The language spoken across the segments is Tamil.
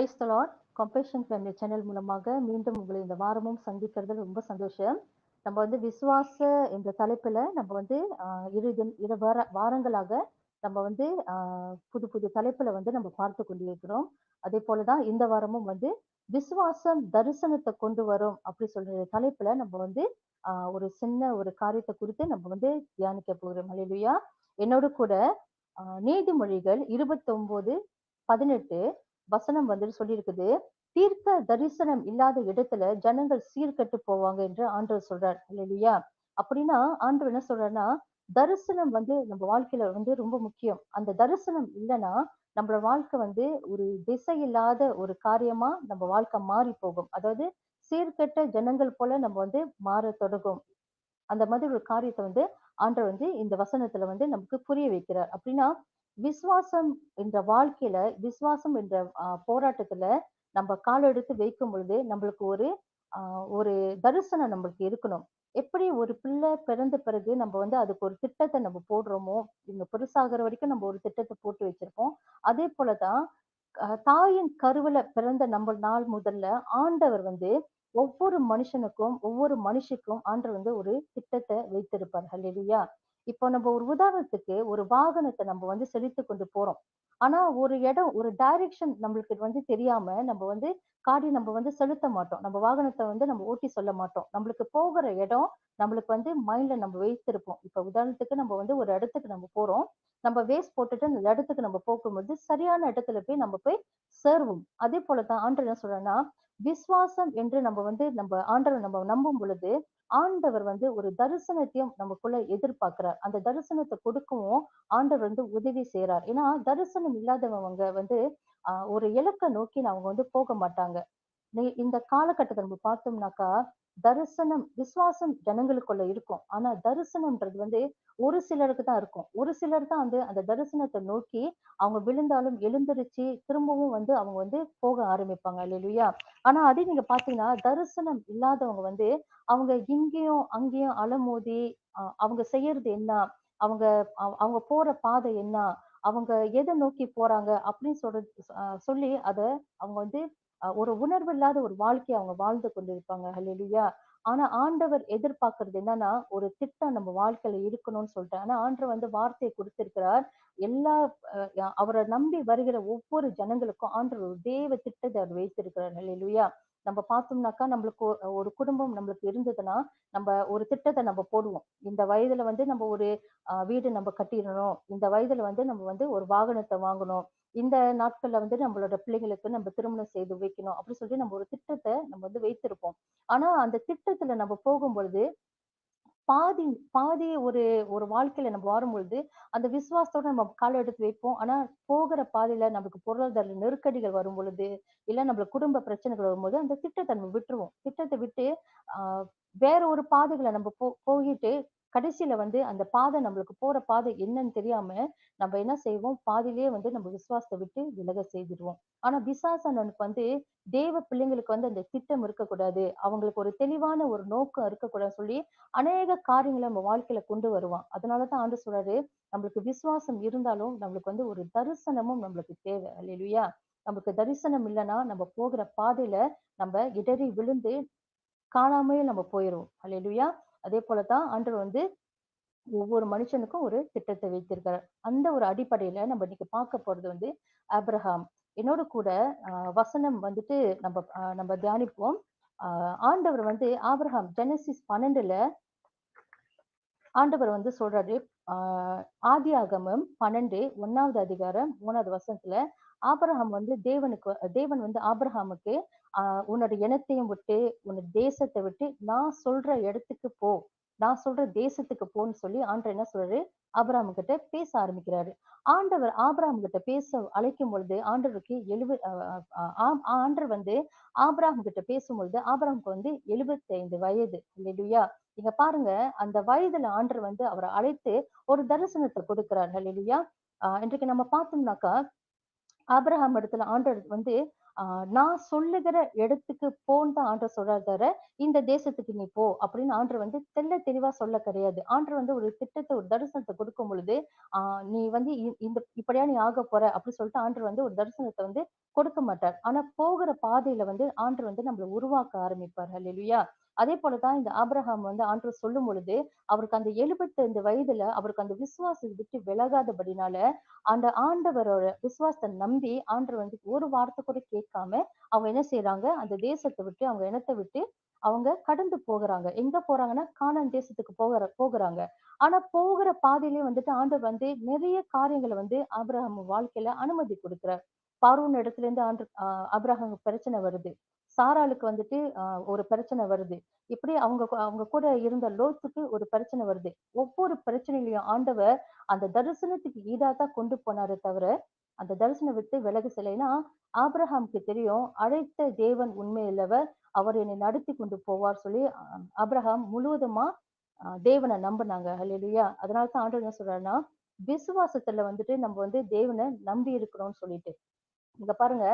Praise the lord compassion family channel மூலமாக மீண்டும் உங்களை இந்த வாரமும் சந்திக்கிறது ரொம்ப சந்தோஷம். நம்ம வந்து விசுவாச என்ற தலைப்புல நம்ம வந்து ஆஹ் இரு இரு வார வாரங்களாக நம்ம வந்து ஆஹ் புது புது தலைப்புல வந்து நம்ம பார்த்து கொண்டிருக்கிறோம். அதே போலதான் இந்த வாரமும் வந்து விசுவாசம் தரிசனத்தை கொண்டு வரும் அப்படி சொல்ற தலைப்புல நம்ம வந்து ஆஹ் ஒரு சின்ன ஒரு காரியத்தை குறித்து நம்ம வந்து தியானிக்க போகிறோம். அல்லேலூயா என்னோட கூட ஆஹ் நீதிமொழிகள் இருபத்தி ஒன்பது பதினெட்டு வசனம் வந்து சொல்லியிருக்குது. தீர்க்க தரிசனம் இல்லாத இடத்துல ஜனங்கள் சீர்கெட்டு போவாங்க என்று ஆண்டவர் சொல்றார். இல்லையா அப்படின்னா ஆண்டவர் என்ன சொல்றாருன்னா தரிசனம் வந்து நம்ம வாழ்க்கையில வந்து ரொம்ப முக்கியம். அந்த தரிசனம் இல்லைன்னா நம்மளோட வாழ்க்கை வந்து ஒரு திசை இல்லாத ஒரு காரியமா நம்ம வாழ்க்கை மாறி போகும். அதாவது சீர்கெட்ட ஜனங்கள் போல நம்ம வந்து மாற தொடங்கும். அந்த மாதிரி ஒரு காரியத்தை வந்து ஆண்டவர் வந்து இந்த வசனத்துல வந்து நமக்கு புரிய வைக்கிறார். அப்படின்னா விசுவாசம் என்ற வாழ்க்கையில விசுவாசம் என்ற போராட்டத்துல நம்ம கால் எடுத்து வைக்கும் பொழுது நம்மளுக்கு ஒரு ஒரு தரிசனம் நம்மளுக்கு இருக்கணும். எப்படி ஒரு பிள்ளை பிறந்த பிறகு நம்ம வந்து அதுக்கு ஒரு திட்டத்தை நம்ம போடுறோமோ இவங்க பெருசாகிற வரைக்கும் நம்ம ஒரு திட்டத்தை போட்டு வச்சிருப்போம். அதே போலதான் தாயின் கருவில பிறந்த நம்ம நாள் முதல்ல ஆண்டவர் வந்து ஒவ்வொரு மனுஷனுக்கும் ஒவ்வொரு மனுஷிக்கும் ஆண்டவர் வந்து ஒரு திட்டத்தை வைத்திருப்பார். ஹல்லேலூயா இப்போ நம்ம ஒரு உதாரணத்துக்கு ஒரு வாகனத்தை நம்ம வந்து செலுத்தி கொண்டு போறோம். ஆனா ஒரு இடம் ஒரு டைரக்ஷன் நம்மளுக்கு வந்து தெரியாம நம்ம வந்து காடி நம்ம வந்து செலுத்த மாட்டோம். நம்ம வாகனத்தை வந்து நம்ம ஓட்டி சொல்ல மாட்டோம். நம்மளுக்கு போகிற இடம் நம்மளுக்கு வந்து மைண்ட்ல நம்ம வைத்திருப்போம். இப்ப உதாரணத்துக்கு நம்ம வந்து ஒரு இடத்துக்கு நம்ம போறோம். நம்ம வேஸ்ட் போட்டுட்டு அந்த இடத்துக்கு நம்ம போகும்போது சரியான இடத்துல போய் நம்ம போய் சேருவோம். அதே போலதான் ஆண்டு என்ன சொல்றேன்னா விசுவாசம் என்று நம்ம வந்து நம்ம ஆண்டவர் நம்ம நம்பும் பொழுது ஆண்டவர் வந்து ஒரு தரிசனத்தையும் நமக்குள்ள எதிர்பார்க்கிறார். அந்த தரிசனத்தை கொடுக்கவும் ஆண்டவர் வந்து உதவி செய்யறார் ஏன்னா தரிசனம் இல்லாதவங்க வந்து ஒரு இலக்கை நோக்கி அவங்க வந்து போக மாட்டாங்க. இந்த காலகட்டத்தை நம்ம பார்த்தோம்னாக்கா தரிசனம் விசுவாசம் ஜனங்களுக்குள்ள இருக்கும். ஆனா தரிசனம்ன்றது வந்து ஒரு சிலருக்கு தான் இருக்கும். ஒரு சிலர் தான் வந்து அந்த தரிசனத்தை நோக்கி அவங்க விழுந்தாலும் எழுந்திருச்சு திரும்பவும் வந்து அவங்க வந்து போக ஆரம்பிப்பாங்க. இல்லையா ஆனா அதே நீங்க பாத்தீங்கன்னா தரிசனம் இல்லாதவங்க வந்து அவங்க இங்கேயும் அங்கேயும் அலமோதி அஹ் அவங்க செய்யறது என்ன? அவங்க அவ- அவங்க போற பாதை என்ன? அவங்க எதை நோக்கி போறாங்க? அப்படின்னு சொல்றது சொல்லி அத அவங்க வந்து ஒரு உணர்வு இல்லாத ஒரு வாழ்க்கையை அவங்க வாழ்ந்து கொண்டிருப்பாங்க. ஹalleluya. ஆனா ஆண்டவர் எதிர்பார்க்கறது என்னன்னா ஒரு திட்டம் நம்ம வாழ்க்கையில இருக்கணும்னு சொல்லிட்டு. ஆனா ஆண்டவர் வந்து வார்த்தையை கொடுத்திருக்கிறார். எல்லா அஹ் அவரை நம்பி வருகிற ஒவ்வொரு ஜனங்களுக்கும் ஆண்டவர் ஒரு தேவ திட்டத்தை அவர் வைத்திருக்கிறார். ஹalleluya. நம்ம பார்த்தோம்னாக்கா நம்மளுக்கு ஒரு குடும்பம் நம்மளுக்கு இருந்ததுன்னா நம்ம ஒரு திட்டத்தை நம்ம போடுவோம். இந்த வயதுல வந்து நம்ம ஒரு வீடு நம்ம கட்டிடணும். இந்த வயதுல வந்து நம்ம வந்து ஒரு வாகனத்தை வாங்கணும். இந்த நாட்கள்ல வந்து நம்மளோட பிள்ளைங்களுக்கு நம்ம திருமணம் செய்து வைக்கணும். அப்படின்னு சொல்லி நம்ம ஒரு திட்டத்தை நம்ம வந்து வைத்திருப்போம். ஆனா அந்த திட்டத்துல நம்ம போகும் பொழுது பாதி பாதி ஒரு ஒரு வாழ்க்கையில நம்ம வரும்பொழுது அந்த விசுவாசத்தோட நம்ம கால எடுத்து வைப்போம். ஆனா போகிற பாதையில நமக்கு பொருளாதார நெருக்கடிகள் வரும் பொழுது இல்ல நம்மளுக்கு குடும்ப பிரச்சனைகள் வரும்போது அந்த திட்டத்தை நம்ம விட்டுருவோம். திட்டத்தை விட்டு ஆஹ் வேற ஒரு பாதைகளை நம்ம போ போயிட்டு கடைசியில வந்து அந்த பாதை நம்மளுக்கு போற பாதை என்னன்னு தெரியாம நம்ம என்ன செய்வோம்? பாதியிலேயே வந்து நம்ம விசுவாசத்தை விட்டு விலக செய்திருவோம் ஆனா விசுவாசனுக்கு வந்து தேவ பிள்ளைங்களுக்கு வந்து அந்த திட்டம் இருக்கக்கூடாது. அவங்களுக்கு ஒரு தெளிவான ஒரு நோக்கம் இருக்கக்கூடாது சொல்லி அநேக காரியங்களை நம்ம வாழ்க்கையில கொண்டு வருவான். அதனாலதான் ஆண்டு சொல்றாரு நம்மளுக்கு விசுவாசம் இருந்தாலும் நம்மளுக்கு வந்து ஒரு தரிசனமும் நம்மளுக்கு தேவை. இல்லையா நமக்கு தரிசனம் இல்லைன்னா நம்ம போகிற பாதையில நம்ம இடறி விழுந்து காணாமையே நம்ம போயிடுவோம் அல்லையா அதே போலதான் ஆண்டவர் வந்து ஒவ்வொரு மனுஷனுக்கும் ஒரு திட்டத்தை வைத்திருக்கிறார். அந்த ஒரு அடிப்படையில நம்ம இன்னைக்கு பார்க்க போறது வந்து ஆப்ரஹாம் என்னோட கூட ஆஹ் வசனம் வந்துட்டு நம்ம நம்ம தியானிப்போம். ஆஹ் ஆண்டவர் வந்து ஆபிரகாம் ஜெனசிஸ் பன்னெண்டுல ஆண்டவர் வந்து சொல்றாரு ஆஹ் ஆகமம் பன்னெண்டு ஒன்னாவது அதிகாரம் மூணாவது வசனத்துல ஆபரஹாம் வந்து தேவனுக்கு தேவன் வந்து ஆபிரகாமுக்கு ஆஹ் உன்னோட இனத்தையும் விட்டு உன்னோட தேசத்தை விட்டு நான் சொல்ற இடத்துக்கு போ. நான் சொல்ற தேசத்துக்கு போன்னு சொல்லி ஆண்டவர் என்ன சொல்றாரு? ஆபராம் கிட்ட பேச ஆரம்பிக்கிறாரு. ஆண்டவர் ஆபராம் கிட்ட பேச அழைக்கும் பொழுது ஆண்டவருக்கு எழுப ஆஹ் ஆண்டவர் வந்து ஆபராம் கிட்ட பேசும்பொழுது ஆபிரகாமுக்கு வந்து எழுபத்தி ஐந்து வயது. இல்லையா நீங்க பாருங்க அந்த வயதுல ஆண்டர் வந்து அவரை அழைத்து ஒரு தரிசனத்தை கொடுக்கிறார். இல்லையா ஆஹ் இன்றைக்கு நம்ம பார்த்தோம்னாக்கா ஆபிரஹாம் இடத்துல ஆண்டவர் வந்து நான் சொல்லுகிற இடத்துக்கு போன்னு தான் ஆண்டவர் சொல்றாரு தவிர இந்த தேசத்துக்கு நீ போ அப்படின்னு ஆண்டர் வந்து தெல்ல தெளிவா சொல்ல கிடையாது. ஆண்டர் வந்து ஒரு திட்டத்தை ஒரு தரிசனத்தை கொடுக்கும் பொழுது ஆஹ் நீ வந்து இந்த இப்படியா நீ ஆக போற அப்படின்னு சொல்லிட்டு ஆண்டர் வந்து ஒரு தரிசனத்தை வந்து கொடுக்க மாட்டார். ஆனா போகிற பாதையில வந்து ஆண்டர் வந்து நம்மளை உருவாக்க ஆரம்பிப்பார். இல்லையா அதே போலதான் இந்த ஆபிரகாம் வந்து ஆண்டு சொல்லும் பொழுது அவருக்கு அந்த 75 வயதுல அவருக்கு அந்த விசுவாசத்தை விட்டு விலகாதபடினால அந்த ஆண்டவரோட விசுவாசத்தை நம்பி ஆண்டவர் வந்து ஒரு வார்த்தை கூட கேட்காம அவங்க என்ன செய்யறாங்க அந்த தேசத்தை விட்டு அவங்க இனத்தை விட்டு அவங்க கடந்து போகிறாங்க. எங்க போறாங்கன்னா? காணான் தேசத்துக்கு போகிற போகிறாங்க. ஆனா போகிற பாதையிலே வந்துட்டு ஆண்டவர் வந்து நிறைய காரியங்களை வந்து ஆபிரகாம் வாழ்க்கையில அனுமதி கொடுக்கிறார். பார்வன் இடத்துல இருந்து ஆண்டு ஆஹ் பிரச்சனை வருது. சாராளுக்கு வந்துட்டு ஒரு பிரச்சனை வருது. இப்படி அவங்க அவங்க கூட இருந்த லோத்துக்கு ஒரு பிரச்சனை வருது. ஒவ்வொரு பிரச்சனையிலையும் ஆண்டவர் அந்த தரிசனத்துக்கு ஈடாதான் கொண்டு போனாரு தவிர அந்த தரிசனம் விட்டு விலகு செல்லைனா ஆப்ரஹாம்க்கு தெரியும் அழைத்த தேவன் உண்மையில்லவர் அவர் என்னை நடத்தி கொண்டு போவார் சொல்லி ஆப்ரஹாம் முழுவதுமா ஆஹ் தேவனை நம்பினாங்க. ஹalleluya. அதனால தான் ஆண்டவர் என்ன சொல்றாருன்னா விசுவாசத்துல வந்துட்டு நம்ம வந்து தேவனை நம்பி இருக்கிறோம்னு சொல்லிட்டு. இங்க பாருங்க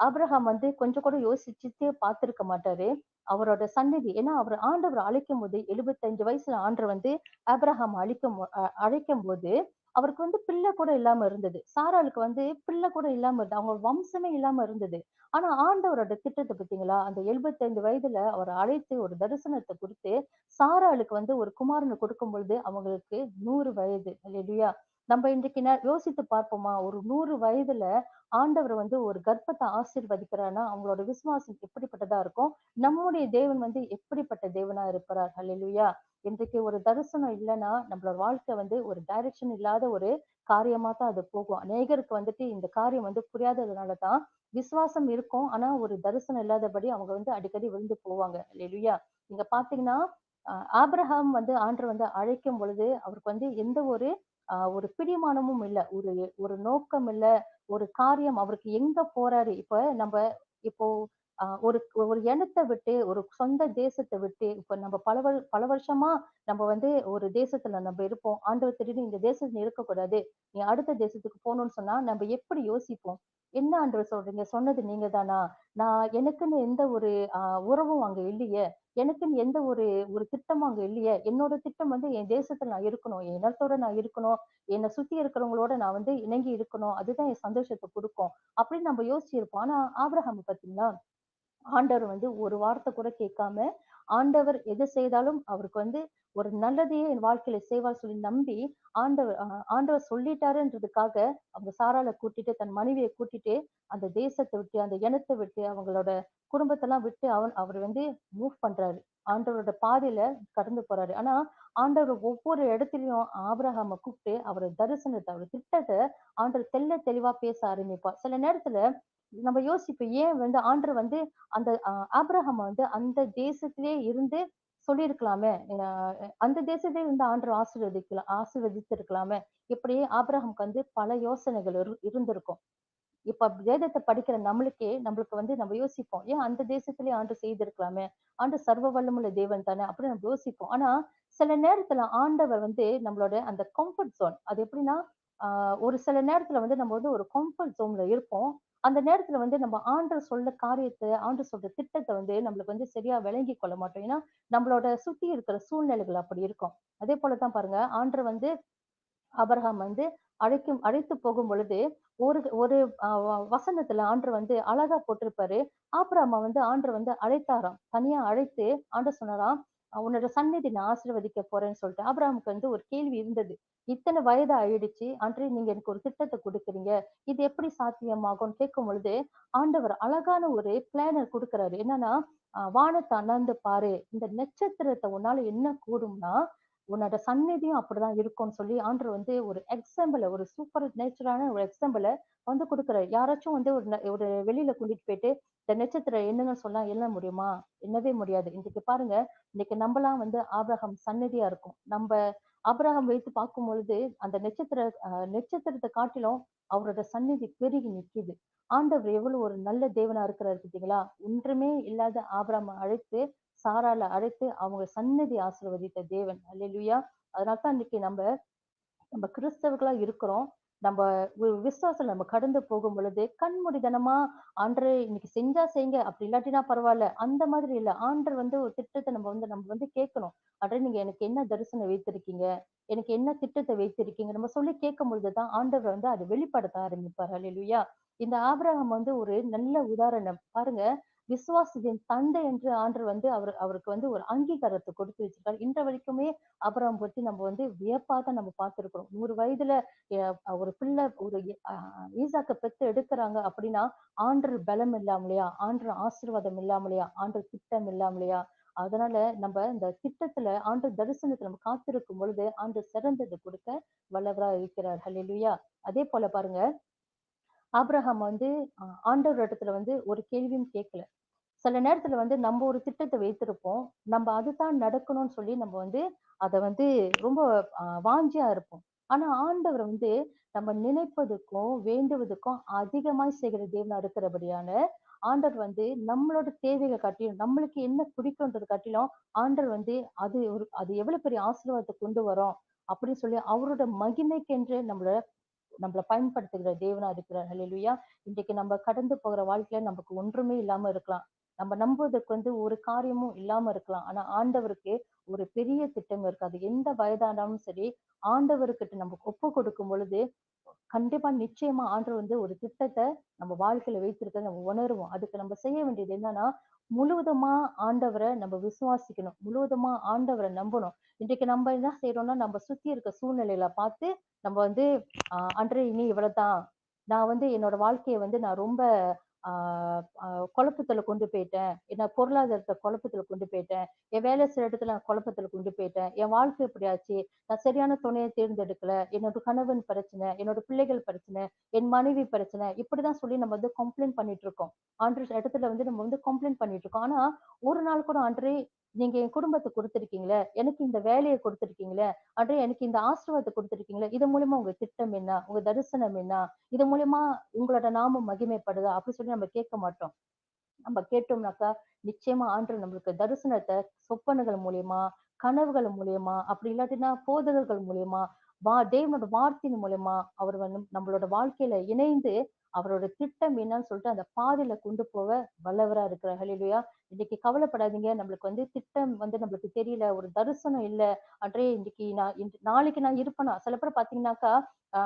ஆபிரகாம் வந்து கொஞ்சம் கூட யோசிச்சுட்டு பார்த்திருக்க மாட்டாரு. அவரோட சந்நிதி ஏன்னா அவர் ஆண்டவர் அழைக்கும் போது 75 வயசுல ஆண்டவர் வந்து ஆபிரகாம் அழிக்கும் அழைக்கும் போது அவருக்கு வந்து பிள்ளை கூட இல்லாம இருந்தது. சாராளுக்கு வந்து பிள்ளை கூட இல்லாம இருந்தது. அவங்க வம்சமே இல்லாம இருந்தது. ஆனா ஆண்டவரோட திட்டத்தை பார்த்தீங்களா? அந்த 75 வயதுல அவர் அழைத்து ஒரு தரிசனத்தை கொடுத்து சாராளுக்கு வந்து ஒரு குமாரனை கொடுக்கும் பொழுது அவங்களுக்கு நூறு வயது இல்லையா நம்ம இன்றைக்கு யோசித்து பார்ப்போமா? ஒரு நூறு வயதுல ஆண்டவர் வந்து ஒரு கர்ப்பத்தை ஆசீர்வதிக்கிறார்னா அவங்களோட விசுவாசம் எப்படிப்பட்டதா இருக்கும்? நம்முடைய தேவன் வந்து எப்படிப்பட்ட தேவனா இருப்பார்? ஹalleluya. இன்றைக்கு ஒரு தரிசனம் இல்லைன்னா நம்மளோட வாழ்க்கை வந்து ஒரு டைரக்ஷன் இல்லாத ஒரு காரியமா தான் அது போகும். அநேகருக்கு வந்துட்டு இந்த காரியம் வந்து புரியாததுனால தான் விசுவாசம் இருக்கும். ஆனா ஒரு தரிசனம் இல்லாதபடி அவங்க வந்து அடிக்கடி விழுந்து போவாங்க. ஹalleluya. இங்க பாத்தீங்கன்னா ஆப்ரஹாம் வந்து ஆண்டவர் வந்து அழைக்கும் பொழுது அவருக்கு வந்து எந்த ஒரு ஒரு பிடிமானமும் இல்ல. ஒரு ஒரு நோக்கம் இல்ல. ஒரு காரியம் அவருக்கு எங்க போறாரு? இப்ப நம்ம இப்போ ஒரு ஒரு இனத்தை விட்டு ஒரு சொந்த தேசத்தை விட்டு இப்ப நம்ம பல வரு- பல வருஷமா நம்ம வந்து ஒரு தேசத்துல நம்ம இருப்போம். ஆண்டவர் திடீர்னு இந்த தேசத்துல இருக்கக்கூடாது. நீ அடுத்த தேசத்துக்கு போகணும்னு சொன்னா நம்ம எப்படி யோசிப்போம்? என்ன ஆண்டவர் சொல்றீங்க? சொன்னது நீங்க தானா? நான் எனக்குன்னு எந்த ஒரு ஆஹ் உறவும் அங்க இல்லையே. எனக்குன்னு எந்த ஒரு ஒரு திட்டமும் அங்க இல்லையே. என்னோட திட்டம் வந்து என் தேசத்துல நான் இருக்கணும். என் இனத்தோட நான் இருக்கணும். என்னை சுத்தி இருக்கிறவங்களோட நான் வந்து இணங்கி இருக்கணும். அதுதான் என் சந்தோஷத்தை கொடுக்கும். அப்படின்னு நம்ம யோசிச்சிருப்போம். ஆனா ஆபிரகாம் பாத்தீங்கன்னா ஆண்டவர் வந்து ஒரு வார்த்தை கூட கேட்காம ஆண்டவர் எது செய்தாலும் அவருக்கு வந்து ஒரு நல்லதையே என் வாழ்க்கையில செய்வார் சொல்லி நம்பி ஆண்டவர் ஆண்டவர் சொல்லிட்டாருன்றதுக்காக அவங்க சாரால கூட்டிட்டு தன் மனைவியை கூட்டிட்டு அந்த தேசத்தை விட்டு அந்த இனத்தை விட்டு அவங்களோட குடும்பத்தெல்லாம் விட்டு அவன் அவர் வந்து மூவ் பண்றாரு. ஆண்டவரோட பாதையில கடந்து போறாரு. ஆனா ஆண்டவர் ஒவ்வொரு இடத்துலயும் ஆபிரகாம கூப்பிட்டு அவரோட தரிசனத்தை அவர் திட்டத்தை ஆண்டவர் தெல்ல தெளிவா பேச ஆரம்பிப்பார். சில நேரத்துல நம்ம யோசிப்போம் ஏன் வந்து ஆண்டர் வந்து அந்த ஆஹ் வந்து அந்த தேசத்திலே இருந்து சொல்லியிருக்கலாமே? அந்த தேசத்திலே இருந்து ஆண்டர் ஆசீர்வதிக்கலாம் ஆசீர்வதித்திருக்கலாமே? இப்படி ஆபிரகம்க்கு வந்து பல யோசனைகள் இரு- இருந்திருக்கும். இப்ப வேதத்தை படிக்கிற நம்மளுக்கே நம்மளுக்கு வந்து நம்ம யோசிப்போம் ஏன் அந்த தேசத்திலே ஆண்டு செய்திருக்கலாமே? ஆண்டு சர்வ வல்லமுள்ள தேவன் தானே அப்படின்னு நம்ம யோசிப்போம். ஆனா சில நேரத்துல ஆண்டவர் வந்து நம்மளோட அந்த கம்ஃபர்ட் ஜோன் அது எப்படின்னா ஆஹ் ஒரு சில நேரத்துல வந்து நம்ம வந்து ஒரு கம்ஃபர்ட் ஜோன்ல இருப்போம். அந்த நேரத்துல வந்து நம்ம ஆண்டவர் சொல்ல காரியத்தை ஆண்டவர் சொல்ற திட்டத்தை வந்து நம்மளுக்கு வந்து சரியா விளங்கி கொள்ள மாட்டோம். ஏன்னா நம்மளோட சுத்தி இருக்கிற சூழ்நிலைகள் அப்படி இருக்கும். அதே போலதான் பாருங்க ஆண்டவர் வந்து அபர்ஹாம் வந்து அழைக்கும் அழைத்து போகும் பொழுது ஒரு ஒரு வசனத்துல ஆண்டவர் வந்து அழகா போட்டிருப்பாரு. ஆபிரகாம வந்து ஆண்டவர் வந்து அழைத்தாராம். தனியா அழைத்து ஆண்டவர் சொன்னாராம் உன்னோட சந்நிதி நான் ஆசீர்வதிக்க போறேன்னு சொல்லிட்டு ஆபிரகாமுக்கு வந்து ஒரு கேள்வி இருந்தது. இத்தனை வயது ஆயிடுச்சு அன்று நீங்க எனக்கு ஒரு திட்டத்தை கொடுக்குறீங்க. இது எப்படி சாத்தியமாகும்னு கேட்கும் பொழுது ஆண்டவர் அழகான ஒரு பிளானர் கொடுக்குறாரு. என்னன்னா ஆஹ் வானத்தை அண்ணாந்து பாரு. இந்த நட்சத்திரத்தை உன்னால என்ன கூடும்னா உன்னோட சந்நிதியும் அப்படிதான் இருக்கும்னு சொல்லி ஆண்டவர் வந்து ஒரு எக்ஸாம்பிள ஒரு சூப்பர் நேச்சரான ஒரு எக்ஸாம்பிள வந்து கொடுக்குற யாராச்சும் வந்து ஒரு ஒரு வெளியில கூட்டிட்டு போயிட்டு இந்த நட்சத்திரம் என்னன்னு சொன்னா எண்ண முடியுமா? என்னவே முடியாது. இன்னைக்கு பாருங்க இன்னைக்கு நம்மளாம் வந்து ஆபிரகம் சந்நிதியா இருக்கும். நம்ம ஆபிரகம் வைத்து பார்க்கும் பொழுது அந்த நட்சத்திர நட்சத்திரத்தை காட்டிலும் அவரோட சந்நிதி பெருகி நிற்கிது ஆண்டவர் எவ்வளவு ஒரு நல்ல தேவனா இருக்கிறாரு பார்த்தீங்களா ஒன்றுமே இல்லாத ஆபிரகாமை அழைத்து சாரால அழைத்து அவங்க சன்னதி ஆசீர்வதித்த தேவன். அல்லா அதனால தான் இன்னைக்கு நம்ம நம்ம கிறிஸ்தவர்களா இருக்கிறோம். நம்ம ஒரு விசுவாசம் நம்ம கடந்து போகும் பொழுது கண்மூடித்தனமா ஆண்டரை இன்னைக்கு செஞ்சா செய்யுங்க அப்படி இல்லாட்டினா பரவாயில்ல. அந்த மாதிரி இல்ல. ஆண்டர் வந்து ஒரு திட்டத்தை நம்ம வந்து நம்ம வந்து கேட்கணும். ஆண்டரை நீங்க எனக்கு என்ன தரிசனம் வைத்திருக்கீங்க? எனக்கு என்ன திட்டத்தை வைத்திருக்கீங்க? நம்ம சொல்லி கேட்கும் பொழுதுதான் ஆண்டவர் வந்து அதை வெளிப்படுத்த ஆரம்பிப்பார். அல்லேலூயா. இந்த ஆபிரகம் வந்து ஒரு நல்ல உதாரணம். பாருங்க. விசுவாசியின் தந்தை என்று ஆண்டு வந்து அவர் அவருக்கு வந்து ஒரு அங்கீகாரத்தை கொடுத்து வச்சிருக்காரு. இன்ற வரைக்குமே அபராம் பற்றி நம்ம வந்து வியப்பாக தான் நம்ம பார்த்திருக்கிறோம். நூறு வயதுல ஒரு பிள்ளை ஒரு ஈசாக்க பெத்து எடுக்கிறாங்க அப்படின்னா ஆண்டு பலம் இல்லாமலையா ஆண்டு ஆசீர்வாதம் இல்லாமலையா ஆண்டு திட்டம் இல்லாமலையா அதனால நம்ம இந்த திட்டத்துல ஆண்டு தரிசனத்துல நம்ம காத்திருக்கும் பொழுது ஆண்டு சிறந்தது கொடுக்க வல்லவரா இருக்கிறார். ஹலிலுயா அதே போல பாருங்க ஆப்ரஹாம் வந்து ஆண்டவர் இடத்துல வந்து ஒரு கேள்வியும் கேட்கல சில நேரத்துல வந்து நம்ம ஒரு திட்டத்தை வைத்திருப்போம். நம்ம அதுதான் நடக்கணும்னு சொல்லி நம்ம வந்து அதை வந்து ரொம்ப ஆஹ் வாஞ்சியா இருப்போம். ஆனா ஆண்டவர் வந்து நம்ம நினைப்பதுக்கும் வேண்டுவதுக்கும் அதிகமாய் செய்கிற தேவனா இருக்கிறபடியான ஆண்டவர் வந்து நம்மளோட தேவைகளை காட்டிலும் நம்மளுக்கு என்ன பிடிக்கும்ன்றது காட்டிலும் ஆண்டவர் வந்து அது ஒரு அது எவ்வளவு பெரிய ஆசீர்வாதத்தை கொண்டு வரும் அப்படின்னு சொல்லி அவரோட மகிமைக்கென்று நம்மள நம்மள பயன்படுத்துகிற தேவனா இருக்கிறார். ஹalleluya இன்றைக்கு நம்ம கடந்து போகிற வாழ்க்கையில நமக்கு ஒன்றுமே இல்லாம இருக்கலாம். நம்ம நம்புவதற்கு வந்து ஒரு காரியமும் இல்லாம இருக்கலாம். ஆனா ஆண்டவருக்கு ஒரு பெரிய திட்டம் இருக்கு. அது எந்த வயதானாலும் சரி ஆண்டவர்கிட்ட நம்ம ஒப்பு கொடுக்கும் பொழுது கண்டிப்பா நிச்சயமா ஆண்டவர் வந்து ஒரு திட்டத்தை நம்ம வாழ்க்கையில வைத்திருக்க நம்ம உணருவோம். அதுக்கு நம்ம செய்ய வேண்டியது என்னன்னா முழுவதுமா ஆண்டவரை நம்ம விசுவாசிக்கணும். முழுவதுமா ஆண்டவரை நம்பணும். இன்றைக்கு நம்ம என்ன செய்யறோம்னா நம்ம சுத்தி இருக்க சூழ்நிலையில பார்த்து நம்ம வந்து ஆஹ் அன்றே இனி இவ்வளவுதான். நான் வந்து என்னோட வாழ்க்கையை வந்து நான் ரொம்ப குழப்பத்துல கொண்டு போயிட்டேன். என்ன பொருளாதாரத்தை குழப்பத்துல கொண்டு போயிட்டேன். என் வேலை சில இடத்துல நான் குழப்பத்துல கொண்டு போயிட்டேன். என் வாழ்க்கை இப்படி ஆச்சு? நான் சரியான துணையை தேர்ந்தெடுக்கல. என்னோட கணவன் பிரச்சனை என்னோட பிள்ளைகள் பிரச்சனை என் மனைவி பிரச்சனை இப்படிதான் சொல்லி நம்ம வந்து கம்ப்ளைண்ட் பண்ணிட்டு இருக்கோம். ஆண்டு இடத்துல வந்து நம்ம வந்து கம்ப்ளைண்ட் பண்ணிட்டு இருக்கோம். ஆனா ஒரு நாள் கூட ஆண்டரே நீங்க என் குடும்பத்தை கொடுத்துருக்கீங்களே எனக்கு இந்த வேலையை கொடுத்துருக்கீங்களே அன்றே எனக்கு இந்த ஆசீர்வாதத்தை கொடுத்துருக்கீங்களே இது மூலியமா உங்க திட்டம் என்ன உங்க தரிசனம் என்ன இது மூலியமா உங்களோட நாமம் மகிமைப்படுதா அப்படி சொல்லி நம்ம கேட்க மாட்டோம். நம்ம கேட்டோம்னாக்கா நிச்சயமா ஆண்டு நம்மளுக்கு தரிசனத்தை சொப்பனுகள் மூலியமா கனவுகள் மூலியமா அப்படி இல்லாட்டினா போதகர்கள் மூலியமா வா தேவனோட வார்த்தையின் மூலயமா அவர் வந்து நம்மளோட வாழ்க்கையில இணைந்து அவரோட திட்டம் என்னன்னு சொல்லிட்டு அந்த பாதையில கொண்டு போக வல்லவரா இருக்கிறார். ஹalleluya இன்னைக்கு கவலைப்படாதீங்க. நம்மளுக்கு வந்து திட்டம் வந்து நம்மளுக்கு தெரியல. ஒரு தரிசனம் இல்ல. அன்றே இன்னைக்கு நான் நாளைக்கு நான் இருப்பேனா? சில பேர் பாத்தீங்கன்னாக்கா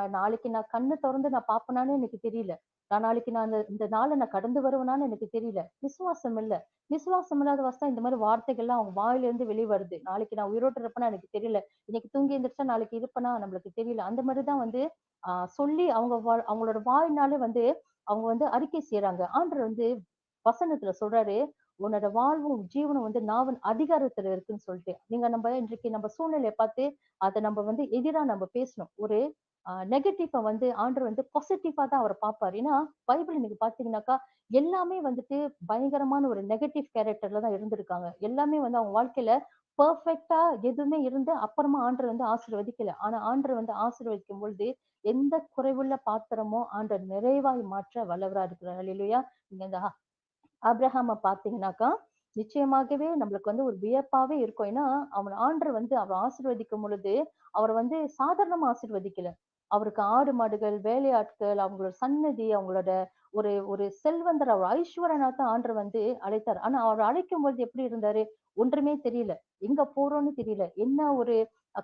நாளைக்கு நான் கண்ணை திறந்து நான் பாப்பேனான்னு எனக்கு தெரியல. நான் நாளைக்கு நான் இந்த- இந்த நாளை நான் கடந்து வருவேனான்னு எனக்கு தெரியல. விசுவாசம் இல்ல. விசுவாசம் இல்லாத வசம் இந்த மாதிரி வார்த்தைகள்லாம் அவங்க வாயில இருந்து வெளிய வருது. நாளைக்கு நான் உயிரோட்டு இருப்பேனா எனக்கு தெரியல. இன்னைக்கு தூங்கி எந்திரிச்சா நாளைக்கு இருப்பேனா நம்மளுக்கு தெரியல. அந்த மாதிரிதான் வந்து ஆஹ் சொல்லி அவங்க அவங்களோட வாயினாலே வந்து அவங்க வந்து அறிக்கை செய்யறாங்க ஆண்டர் வந்து வசனத்துல சொல்றாரு உன்னோட வாழ்வும் ஜீவனும் வந்து நாவன் அதிகாரத்துல இருக்குன்னு சொல்லிட்டு நீங்க நம்ம இன்றைக்கு நம்ம சூழ்நிலையை பார்த்து அதை நம்ம வந்து எதிரா நம்ம பேசணும். ஒரு நெகட்டிவ வந்து ஆண்டவர் வந்து பாசிட்டிவா தான் அவர் பார்ப்பாரு. ஏன்னா பைபிள் நீங்க பாத்தீங்கன்னாக்கா எல்லாமே வந்துட்டு பயங்கரமான ஒரு நெகட்டிவ் கேரக்டர்ல தான் இருந்திருக்காங்க. எல்லாமே வந்து அவங்க வாழ்க்கையில பெர்ஃபெக்ட்டா எதுவுமே இருந்து அப்புறமா ஆண்டர் வந்து ஆசீர்வதிக்கல. ஆனா ஆண்டர் வந்து ஆசீர்வதிக்கும் பொழுது எந்த குறைவுள்ள பாத்திரமோ ஆண்டர் நிறைவாய் மாற்ற வல்லவரா இருக்கிறார். இல்லையா நீங்க இந்த அப்ரஹாம பாத்தீங்கன்னாக்கா நிச்சயமாகவே நம்மளுக்கு வந்து ஒரு வியப்பாவே இருக்கும். ஏன்னா அவன் ஆண்டர் வந்து அவர் ஆசீர்வதிக்கும் பொழுது அவர் வந்து சாதாரணமா ஆசீர்வதிக்கல. அவருக்கு ஆடு மாடுகள் வேலையாட்கள் அவங்களோட சன்னதி அவங்களோட ஒரு ஒரு செல்வந்தர் அவர் ஐஸ்வரனா தான் ஆண்டர் வந்து அழைத்தார். ஆனா அவர் அழைக்கும் பொழுது எப்படி இருந்தாரு? ஒன்றுமே தெரியல. எங்க போறோம்னு தெரியல. என்ன ஒரு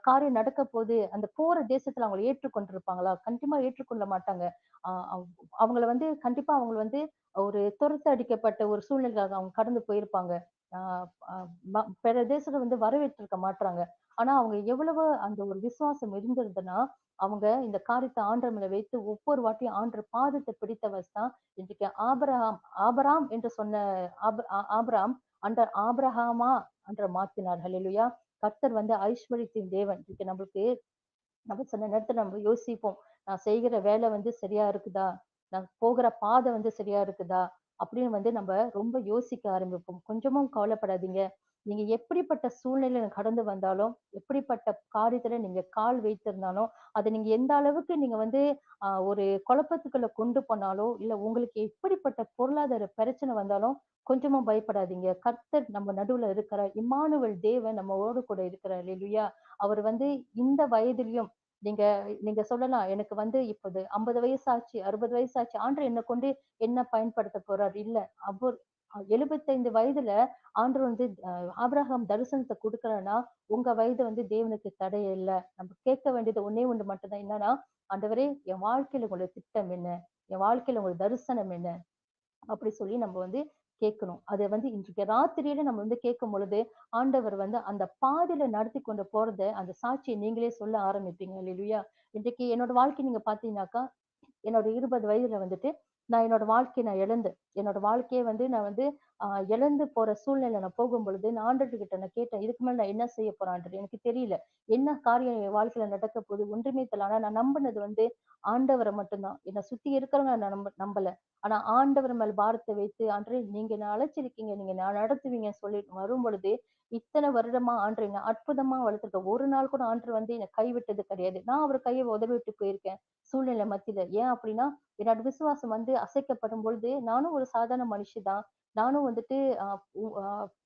காரியம் நடக்க போது அந்த போற தேசத்துல அவங்களை ஏற்றுக்கொண்டிருப்பாங்களா? கண்டிப்பா ஏற்றுக்கொள்ள மாட்டாங்க. ஆஹ் அவங்கள வந்து கண்டிப்பா அவங்கள வந்து ஒரு துரத்து அடிக்கப்பட்ட ஒரு சூழ்நிலைக்காக அவங்க கடந்து போயிருப்பாங்க. ஆஹ் பிற தேசத்தை வந்து வரவேற்றிருக்க மாட்டாங்க ஆனா அவங்க எவ்வளவு அந்த ஒரு விசுவாசம் இருந்திருந்ததுன்னா அவங்க இந்த காரியத்தை ஆண்டர் மேல வைத்து ஒவ்வொரு வாட்டியும் ஆண்டர் பாதத்தை பிடித்தவர் தான் இன்றைக்கு ஆபரகாம் ஆபராம் என்று சொன்ன ஆப- ஆ- ஆபிரகாம் அந்த ஆபிரகாமா என்ற மாத்தினார். கர்த்தர் வந்து ஐஸ்வர்யத்தின் தேவன். இன்றைக்கு நம்மளுக்கு நம்ம சொன்ன நேரத்துல நம்ம யோசிப்போம். நான் செய்கிற வேலை வந்து சரியா இருக்குதா? நான் போகிற பாதை வந்து சரியா இருக்குதா? அப்படின்னு வந்து நம்ம ரொம்ப யோசிக்க ஆரம்பிப்போம். கொஞ்சமும் கவலைப்படாதீங்க. நீங்க எப்படிப்பட்ட சூழ்நிலையில கடந்து வந்தாலும் எப்படிப்பட்ட காரியத்துல நீங்க கால் வைத்திருந்தாலும் அதை நீங்க எந்த அளவுக்கு நீங்க வந்து ஆஹ் ஒரு குழப்பத்துக்குள்ள கொண்டு போனாலோ இல்ல உங்களுக்கு எப்படிப்பட்ட பொருளாதார பிரச்சனை வந்தாலும் கொஞ்சமும் பயப்படாதீங்க. கர்த்தர் நம்ம நடுவுல இருக்கிற இம்மானுவல் தேவன் நம்மோடு கூட இருக்கிறார். இல்லையா அவர் வந்து இந்த வயதிலையும் நீங்க நீங்க சொல்லலாம் எனக்கு வந்து இப்போது 50 வயசாச்சு, 60 வயசாச்சு. ஆண்டு என்ன கொண்டு என்ன பயன்படுத்த போறார்? இல்ல. அவர் 75 வயதுல ஆண்டு வந்து ஆபிரகாம் தரிசனத்தை கொடுக்கலன்னா உங்க வயது வந்து தேவனுக்கு தடை இல்ல. நம்ம கேட்க வேண்டியது ஒன்னே ஒன்று மட்டும்தான் என்னன்னா, ஆண்டவரே என் வாழ்க்கையில உங்களுடைய திட்டம் என்ன? என் வாழ்க்கையில உங்க தரிசனம் என்ன? அப்படி சொல்லி நம்ம வந்து கேட்கணும். அதை வந்து இன்றைக்கு ராத்திரியில நம்ம வந்து கேட்கும் பொழுது, ஆண்டவர் வந்து அந்த பாதையில நடத்தி கொண்டு போறத, அந்த சாட்சியை நீங்களே சொல்ல ஆரம்பிப்பீங்க. இல்லையா இன்றைக்கு என்னோட வாழ்க்கை நீங்க பார்த்தீங்கன்னாக்கா, என்னோட 20 வயதுல வந்துட்டு, நான் என்னோட வாழ்க்கையை நான் இழந்து என்னோட வாழ்க்கையை வந்து நான் வந்து ஆஹ் இழந்து போற சூழ்நிலை நான் போகும்பொழுது, நான் ஆண்டர்கிட்ட நான் கேட்டேன். இதுக்கு மேல நான் என்ன செய்ய போறான்றது எனக்கு தெரியல. என்ன காரியம் என் வாழ்க்கையில நடக்க போகுது? ஒன்றுமே தெரியல. ஆனா நான் நம்பினது வந்து ஆண்டவரை மட்டும்தான் என்னை என்ன சுத்தி இருக்கிறவங்க நான் நம்ப நம்பல. ஆனா ஆண்டவர் மேல் பாரத்தை வைத்து, ஆண்டவரே நீங்க என்ன அழைச்சிருக்கீங்க. நீங்க நான் நடத்துவீங்கன்னு சொல்லி வரும்பொழுது, இத்தனை வருடமா ஆண்டு என்ன அற்புதமா வளர்த்துருக்க. ஒரு நாள் கூட ஆண்டு வந்து என்ன கைவிட்டது கிடையாது. நான் அவர் கையை உதவி விட்டு போயிருக்கேன். சூழ்நிலை மத்தியில. ஏன் அப்படின்னா, என்னோட விசுவாசம் வந்து அசைக்கப்படும் பொழுது, நானும் ஒரு சாதாரண மனுஷி தான். நானும் வந்துட்டு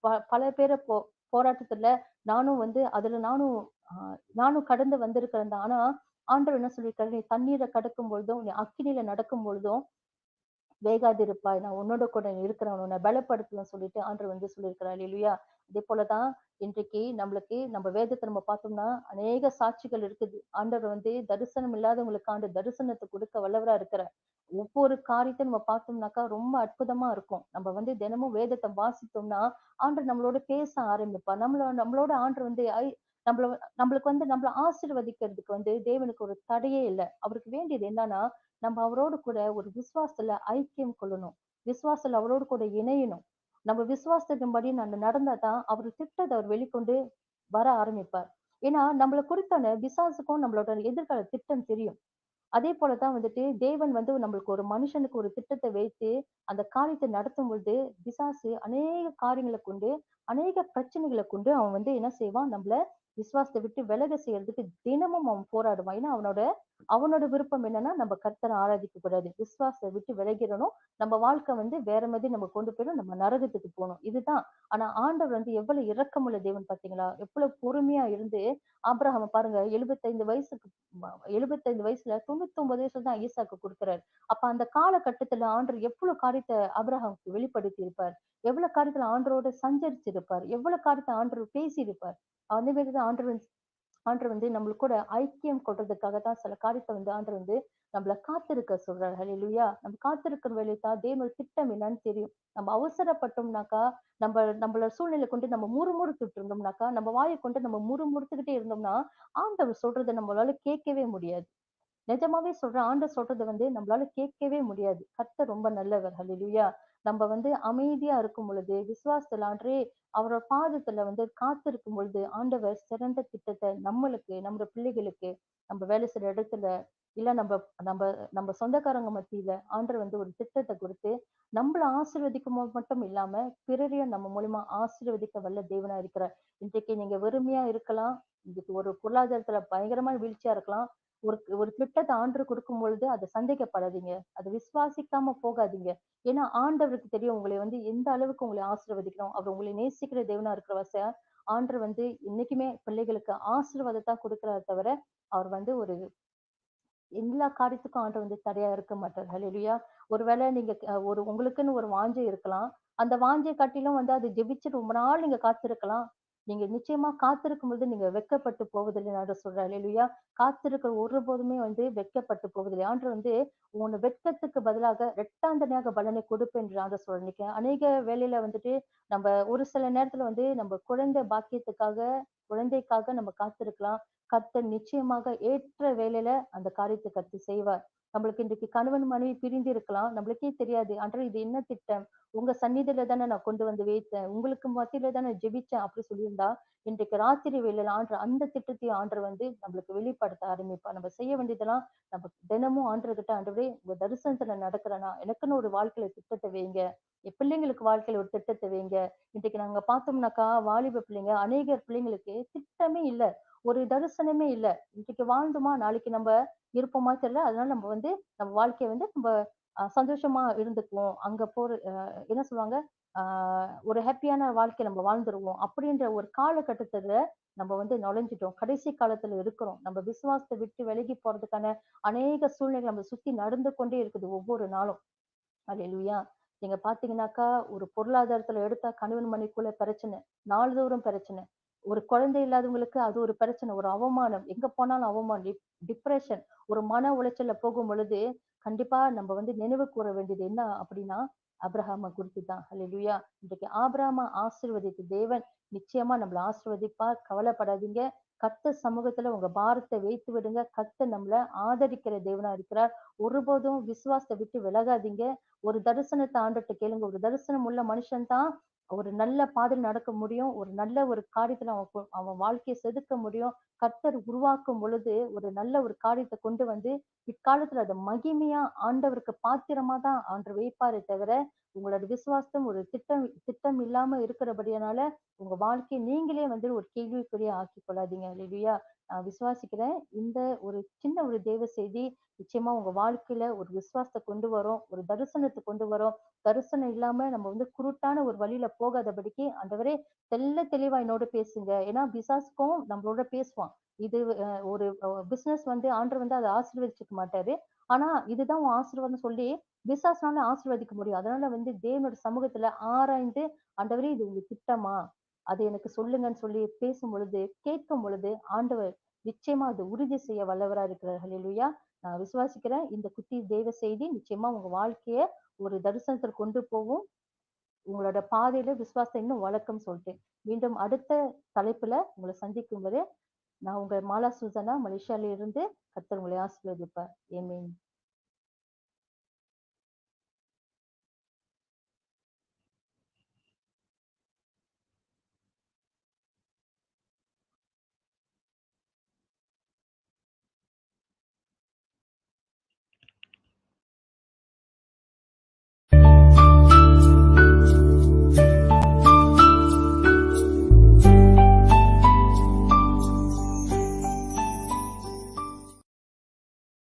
ப பல பேர போ போராட்டத்துல நானும் வந்து அதுல நானும் நானும் கடந்து வந்திருக்கிறேன் தான். ஆனா, ஆண்டவர் என்ன சொல்லியிருக்காரு, "நீ தண்ணீரை கடக்கும் பொழுதும், நீ அக்கினியில நடக்கும் பொழுதும், வேகாதிருப்பாய். நான் உன்னோட கூட இருக்கிறேன். உன்னை பலப்படுத்துவேன்னு சொல்லிட்டு ஆண்டு வந்து சொல்லியிருக்கிறார். இல்லையா அதே போலதான் இன்றைக்கு நம்மளுக்கு நம்ம வேதத்தை நம்ம பார்த்தோம்னா, அநேக சாட்சிகள் இருக்குது. ஆண்டவர் வந்து தரிசனம் இல்லாதவங்களுக்கு ஆண்டு தரிசனத்தை கொடுக்க வல்லவரா இருக்கிறார். ஒவ்வொரு காரியத்தையும் நம்ம பார்த்தோம்னாக்கா, ரொம்ப அற்புதமா இருக்கும். நம்ம வந்து தினமும் வேதத்தை வாசித்தோம்னா, ஆண்டு நம்மளோட பேச ஆரம்பிப்பா நம்மள நம்மளோட ஆண்டு வந்து ஐ நம்மள நம்மளுக்கு வந்து நம்மள ஆசீர்வதிக்கிறதுக்கு வந்து தேவனுக்கு ஒரு தடையே இல்ல. அவருக்கு வேண்டியது என்னன்னா, நம்ம அவரோடு கூட ஒரு விசுவாசத்துல ஐக்கியம் கொள்ளணும். விசுவாசத்துல அவரோடு கூட இணையணும். நம்ம விசுவாசத்தின்படி நம்ம நடந்தாதான் அவர் திட்டத்தை அவர் வெளிக்கொண்டு வர ஆரம்பிப்பார். ஏன்னா, நம்மள குறித்தான விசாசுக்கும் நம்மளோட எதிர்கால திட்டம் தெரியும். அதே போலதான் வந்துட்டு தேவன் வந்து நம்மளுக்கு ஒரு மனுஷனுக்கு ஒரு திட்டத்தை வைத்து, அந்த காரியத்தை நடத்தும் பொழுது, பிசாசு அநேக காரியங்களை கொண்டு, அநேக பிரச்சனைகளை கொண்டு அவன் வந்து என்ன செய்வான்? நம்மள விசுவாசத்தை விட்டு விலக செய்யறதுக்கு தினமும் அவன் போராடுவான். ஏன்னா, அவனோட அவனோட விருப்பம் என்னன்னா, நம்ம கர்த்தரை ஆராதிக்க கூடாது. விசுவாசத்த விட்டு விலகிறணும். நம்ம வாழ்க்கை வந்து வேற மாதிரி நம்ம கொண்டு போயிடும். நம்ம நரகத்துக்கு போகணும் இதுதான். ஆனா ஆண்டவர் வந்து எவ்வளவு இரக்கமுள்ள தேவன் பாத்தீங்களா எவ்வளவு பொறுமையா இருந்து ஆபிரகாம பாருங்க 75 வயசுக்கு ம 75 வயசுல 99 வயசுல தான் ஈசாக்கு குடுக்குறாரு. அப்ப அந்த காலகட்டத்துல ஆண்டர் எவ்வளவு காரியத்தை ஆபிரகாமுக்கு வெளிப்படுத்தி இருப்பார். எவ்வளவு காரியத்துல ஆண்டரோட சஞ்சரிச்சிருப்பார். எவ்வளவு காரியத்தை ஆண்டர் பேசியிருப்பார். அந்த மாதிரி தான் ஆண்டவர் வந்து வந்து நம்மளுக்கு கூட ஐக்கியம் கொள்றதுக்காக தான் சில காரியத்தை வந்து ஆண்டவர் வந்து நம்மள காத்திருக்க சொல்றாரு. ஹலிலுயா நம்ம காத்திருக்கிற வேலையை தான் தேவனோட திட்டம் என்னன்னு தெரியும். நம்ம அவசரப்பட்டோம்னாக்கா, நம்ம நம்மள சூழ்நிலை கொண்டு நம்ம முறுமுறுத்துட்டு இருந்தோம்னாக்கா, நம்ம வாயை கொண்டு நம்ம முறுமுறுத்துக்கிட்டே இருந்தோம்னா, ஆண்டவர் சொல்றதை நம்மளால கேட்கவே முடியாது. நிஜமாவே சொல்ற ஆண்டவர் சொல்றதை வந்து நம்மளால கேட்கவே முடியாது. கத்த ரொம்ப நல்லவர். ஹலிலுயா நம்ம வந்து அமைதியா இருக்கும் பொழுது, விசுவாசத்துல அவரோட பாதத்துல வந்து காத்திருக்கும் பொழுது, ஆண்டவர் சிறந்த திட்டத்தை நம்மளுக்கு, நம்ம பிள்ளைகளுக்கு, நம்ம வேலை செய்ற இடத்துல, இல்ல நம்ம நம்ம நம்ம சொந்தக்காரங்க மத்தியில ஆண்டவர் வந்து ஒரு திட்டத்தை கொடுத்து நம்மள ஆசீர்வதிக்கும் மட்டும் இல்லாம, பிறரையும் நம்ம மூலியமா ஆசீர்வதிக்க வல்ல தேவனா இருக்கிறார். இன்றைக்கு நீங்க வெறுமையா இருக்கலாம். இதுக்கு ஒரு பொருளாதாரத்துல பயங்கரமான வீழ்ச்சியா இருக்கலாம். ஒரு ஒரு திட்டத்தை ஆண்டு கொடுக்கும் பொழுது அதை சந்தேகப்படாதீங்க. அதை விசுவாசிக்காம போகாதீங்க. ஏன்னா ஆண்டவருக்கு தெரியும் உங்களை வந்து எந்த அளவுக்கு உங்களை ஆசீர்வதிக்கணும். அவர் உங்களை நேசிக்கிற தேவனா இருக்கிற வச ஆண்டவர் வந்து என்னைக்குமே பிள்ளைகளுக்கு ஆசீர்வாதத்தான் கொடுக்கிறார தவிர, அவர் வந்து ஒரு எல்லா காரியத்துக்கும் ஆண்டவர் வந்து தடையா இருக்க மாட்டார். ஹalleluya. ஒருவேளை நீங்க ஒரு உங்களுக்குன்னு ஒரு வாஞ்சை இருக்கலாம். அந்த வாஞ்சை காட்டிலும் வந்து அது ஜெபிச்சு ரொம்ப நாள் நீங்க காத்திருக்கலாம். நீங்க நிச்சயமா காத்திருக்கும் பொழுது நீங்க வெட்கப்பட்டு போவதில்லைன்னு ஆண்டவர் சொல்றாரு இல்லையா காத்திருக்க ஒருபோதுமே வந்து வெட்கப்பட்டு போவதில்லை. ஆண்டு வந்து உன்னை வெட்கத்துக்கு பதிலாக ரெட்டாண்டனையாக பலனை கொடுப்பேன் என்று ஆண்டவர் சொல்றார். அநேக வேலையில வந்துட்டு நம்ம ஒரு சில நேரத்துல வந்து நம்ம குழந்தை பாக்கியத்துக்காக, குழந்தைக்காக நம்ம காத்திருக்கலாம். கர்த்தர் நிச்சயமாக ஏற்ற வேலையில அந்த காரியத்தை கர்த்தர் செய்வார். நம்மளுக்கு இன்றைக்கு கணவன் மனைவி பிரிந்து இருக்கலாம். நம்மளுக்கே தெரியாது. அன்றால் இது என்ன திட்டம்? உங்க சந்நிதியில தானே நான் கொண்டு வந்து வைத்தேன். உங்களுக்கு மத்தியில தானே ஜெபிச்சேன் அப்படி சொல்லியிருந்தா, இன்றைக்கு ராத்திரி வேலையில ஆண்டு அந்த திட்டத்தையும் ஆண்டு வந்து நம்மளுக்கு வெளிப்படுத்த ஆரம்பிப்பா நம்ம செய்ய வேண்டியதெல்லாம் நம்ம தினமும் ஆண்டவர்கிட்ட ஆண்டவரே உங்க தரிசனத்துல நடக்கிறனா எனக்குன்னு ஒரு வாழ்க்கையில திட்டத்தை வைங்க. என் பிள்ளைங்களுக்கு வாழ்க்கையில ஒரு திட்டத்தை வைங்க. இன்றைக்கு நாங்க பார்த்தோம்னாக்கா, வாலிப பிள்ளைங்க அநேகர் பிள்ளைங்களுக்கு திட்டமே இல்ல. ஒரு தரிசனமே இல்ல. இன்றைக்கு வாழ்ந்துமா நாளைக்கு நம்ம இருப்போமா? தெரியல. அதனால நம்ம வந்து நம்ம வாழ்க்கைய வந்து நம்ம சந்தோஷமா இருந்துக்குவோம். அங்க போற என்ன சொல்லுவாங்க? ஆஹ் ஒரு ஹாப்பியான வாழ்க்கை நம்ம வாழ்ந்துருவோம். அப்படின்ற ஒரு காலகட்டத்துல நம்ம வந்து நுழைஞ்சிட்டோம். கடைசி காலத்துல இருக்கிறோம். நம்ம விசுவாசத்தை விட்டு விலகி போறதுக்கான அநேக சூழ்நிலை நம்ம சுத்தி நடந்து கொண்டே இருக்குது ஒவ்வொரு நாளும். அல்லேலூயா நீங்க பாத்தீங்கன்னாக்கா ஒரு பொருளாதாரத்துல எடுத்தா கணவன் மனைக்குள்ள பிரச்சனை நாள்தோறும் பிரச்சனை. ஒரு குழந்தை இல்லாதவங்களுக்கு அது ஒரு பிரச்சனை ஒரு அவமானம். எங்க போனாலும் அவமானம் டிப்ரெஷன் ஒரு மன உளைச்சல்ல போகும் பொழுது கண்டிப்பா நம்ம வந்து நினைவு கூற வேண்டியது என்ன அப்படின்னா அப்ரஹாம குறித்து தான் அல்லேலூயா இன்றைக்கு ஆபிரகாம ஆசிர்வதித்த தேவன் நிச்சயமா நம்மள ஆசிர்வதிப்பார். கவலைப்படாதீங்க. கத்த சமூகத்துல உங்க பாரத்தை வைத்து விடுங்க. கத்த நம்மள ஆதரிக்கிற தேவனா இருக்கிறார். ஒருபோதும் விசுவாசத்தை விட்டு விலகாதீங்க. ஒரு தரிசனத்தை ஆண்டுட்டு கேளுங்க. ஒரு தரிசனம் உள்ள மனுஷன் தான் ஒரு நல்ல பாதையில் நடக்க முடியும். ஒரு நல்ல ஒரு காரியத்துல அவன் அவன் வாழ்க்கையை செதுக்க முடியும். கர்த்தர் உருவாக்கும் பொழுது ஒரு நல்ல ஒரு காரியத்தை கொண்டு வந்து பிற்காலத்துல அதை மகிமையா ஆண்டவருக்கு பாத்திரமா தான் ஆண்டவர் வைப்பாரே தவிர உங்களோட விசுவாசம் ஒரு திட்டம் திட்டம் இல்லாம இருக்கிறபடியனால உங்க வாழ்க்கையை நீங்களே வந்து ஒரு கேள்விக்குறியா ஆக்கி கொள்ளாதீங்க லிவியா நான் விசுவாசிக்கிறேன். இந்த ஒரு சின்ன ஒரு தேவ செய்தி நிச்சயமா உங்க வாழ்க்கையில ஒரு விசுவாசத்தை கொண்டு வரும் ஒரு தரிசனத்தை கொண்டு வரும். தரிசனம் இல்லாம நம்ம வந்து குருட்டான ஒரு வழியில போகாதபடிக்கு அந்தவரே தெல்ல தெளிவா என்னோட பேசுங்க. ஏன்னா பிசாசுக்கும் நம்மளோட பேசுவான். இது ஒரு பிசினஸ் வந்து ஆண்டவர் வந்து அதை ஆசீர்வதிச்சுக்க மாட்டாரு. ஆனா இதுதான் உன் ஆசீர்வாதம் சொல்லி பிசாசுனால ஆசீர்வதிக்க முடியும். அதனால வந்து தேவனோட சமூகத்துல ஆராய்ந்து ஆண்டவரே இது உங்க திட்டமா? அது எனக்கு சொல்லுங்கன்னு சொல்லி பேசும் பொழுது கேட்கும் பொழுது ஆண்டவர் நிச்சயமா அது உறுதி செய்ய வல்லவரா இருக்கிறார்கள் இல்லையா நான் விசுவாசிக்கிறேன். இந்த குட்டி தெய்வ செய்தி நிச்சயமா உங்க வாழ்க்கைய ஒரு தரிசனத்தில் கொண்டு போகும். உங்களோட பாதையில விசுவாசம் இன்னும் வழக்கம் சொல்லிட்டேன் மீண்டும் அடுத்த தலைப்புல உங்களை சந்திக்கும் வரை நான் உங்க மாலா சுசனா மலேசியால இருந்து கத்தர் உங்களை ஆசீர்வதிப்பேன் ஏமேன்